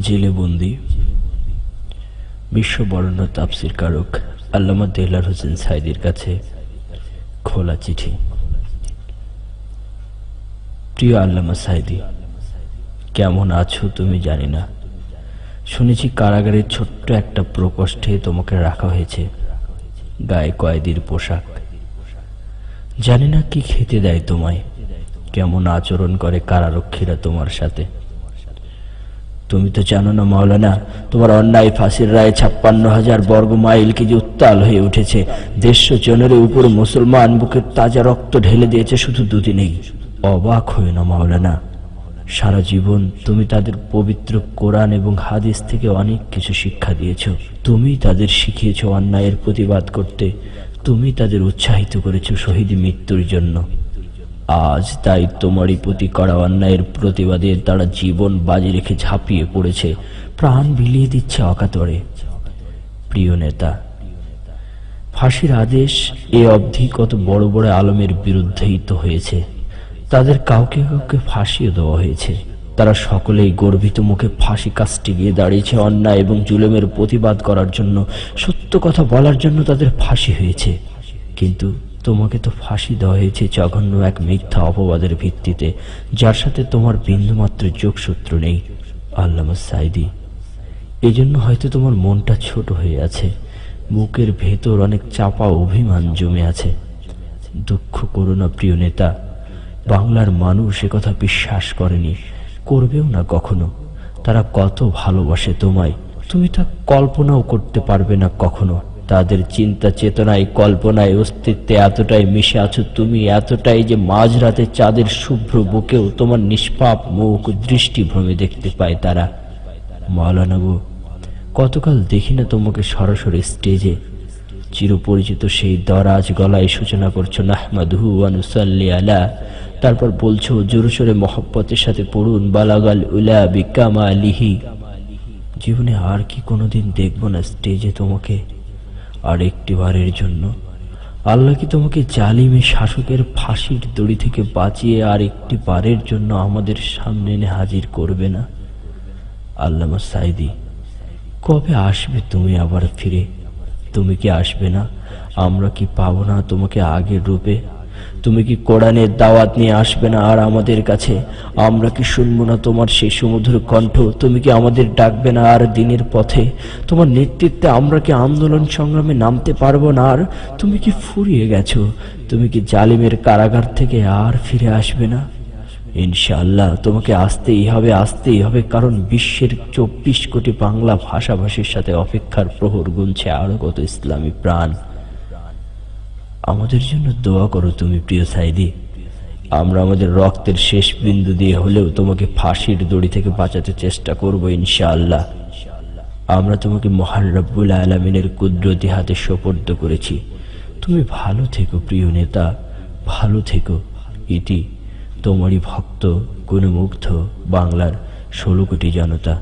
জেলে বন্দি বিশ্ব বরণ্য তাপসির কারক আল্লামা দেলার হোসেন সাইদির কাছে খোলা চিঠি। প্রিয় আল্লামা সাইদি কেমন আছো তুমি জানি না। শুনেছি কারাগারের ছোট্ট একটা প্রকোষ্ঠে তোমাকে রাখা হয়েছে। গায়ে কয়েদির পোশাক। জানি না কি খেতে দেয় তোমায়। কেমন আচরণ করে কারারক্ষীরা তোমার সাথে। তুমি তো জানো না মাওলানা, তোমার অন্যায় ফাঁসির রায় ছাপ্পান্ন হাজার বর্গ মাইল কি যে উত্তাল হয়ে উঠেছে। দেড়শো জনের উপর মুসলমান বুকের তাজা রক্ত ঢেলে দিয়েছে শুধু দুদিনেই। অবাক হয়ে না মাওলানা, সারা জীবন তুমি তাদের পবিত্র কোরআন এবং হাদিস থেকে অনেক কিছু শিক্ষা দিয়েছ। তুমি তাদের শিখিয়েছ অন্যায়ের প্রতিবাদ করতে। তুমি তাদের উৎসাহিত করেছ শহীদ মৃত্যুর জন্য। আজ তাই তোমারই প্রতি করা অন্যায়ের প্রতিবাদে তারা জীবন বাজি রেখে ঝাঁপিয়ে পড়েছে। প্রাণ বিলিয়ে দিচ্ছে অকাতরে। প্রিয় নেতা, ফাঁসির আদেশ এ অবধি কত বড় বড় আলমের বিরুদ্ধেই তো হয়েছে। তাদের কাউকে কাউকে ফাঁসিও দেওয়া হয়েছে। তারা সকলেই গর্বিত মুখে ফাঁসি কাজটি গিয়ে দাঁড়িয়েছে অন্যায় এবং জুলেমের প্রতিবাদ করার জন্য। সত্য কথা বলার জন্য তাদের ফাঁসি হয়েছে। কিন্তু তোমাকে তো ফাঁসি দেওয়া হয়েছে, জঘন্য এক মিথ্যা অপবাদের ভিত্তিতে, যার সাথে তোমার বিন্দুমাত্র যোগসূত্র নেই, আল্লামা সাইদি এজন্য হয়তো তোমার মনটা ছোট হয়ে আছে, বুকের ভেতর অনেক চাপা অভিমান জমে আছে। দুঃখ করো না, প্রিয় নেতা, বাংলার মানুষ কথা বিশ্বাস করেনি, করবেও না কখনো, তারা কত ভালোবাসে তোমায়, তুমি তা কল্পনাও করতে পারবে না কখনো। তাদের চিন্তা চেতনায়, কল্পনায়, অস্তিত্বে এতটাই মিশে আছো তুমি, এতটাই যে মাঝরাতে চাঁদের শুভ্র বুকেও তোমার নিষ্পাপ মুখ দৃষ্টি ভ্রমে দেখতে পায় তারা। মাওলানা কতকাল দেখি না তোমাকে সরাসরি স্টেজে। চিরপরিচিত সেই দরাজ গলায় সূচনা করছ, নাহমাদহু আনুসাল্লি আলা। তারপর বলছো, জোরে সোরে মহব্বতের সাথে পড়ুন, বালাগাল উলা বিকামা লিহি জীবনে আর কি কোনোদিন দেখব না স্টেজে তোমাকে। আর একটি বারের জন্য। আল্লাহ কি তোমাকে জালিমে শাসকের ফাঁসির দড়ি থেকে বাঁচিয়ে আরেকটি বারের জন্য আমাদের সামনে এনে হাজির করবে না? আল্লামা সাইদি কবে আসবে তুমি আবার ফিরে? তুমি কি আসবে না? আমরা কি পাবো না তোমাকে আগের রূপে? তুমি কি কোরআনের দাওয়াত নিয়ে আসবে না আর আমাদের কাছে? আমরা কি শুনব না তোমার সেই সুমধুর কণ্ঠ? তুমি কি আমাদের ডাকবে না আর দিনের পথে? তোমার নেতৃত্বে আমরা কি আন্দোলন সংগ্রামে নামতে পারব না আর তুমি কি ফুরিয়ে গেছো? তুমি কি জালিমের কারাগার থেকে আর ফিরে আসবে না? ইনশাআল্লাহ, তোমাকে আসতেই হবে আসতেই হবে, কারণ বিশ্বের চব্বিশ কোটি বাংলা ভাষাভাষীর সাথে অপেক্ষার প্রহর গুনছে আরও কত ইসলামী প্রাণ। আমাদের জন্য দোয়া করো তুমি প্রিয় সাইদি। আমরা আমাদের রক্তের শেষ বিন্দু দিয়ে হলেও তোমাকে ফাঁসির দড়ি থেকে বাঁচাতে চেষ্টা করব ইনশাআল্লাহ। আমরা তোমাকে মহান রব্বুল আলমিনের কুদরতি হাতে সোপর্দ করেছি। তুমি ভালো থেকো প্রিয় নেতা, ভালো থেকো। ইতি, তোমারই ভক্ত, গুণমুগ্ধ বাংলার ষোলো কোটি জনতা।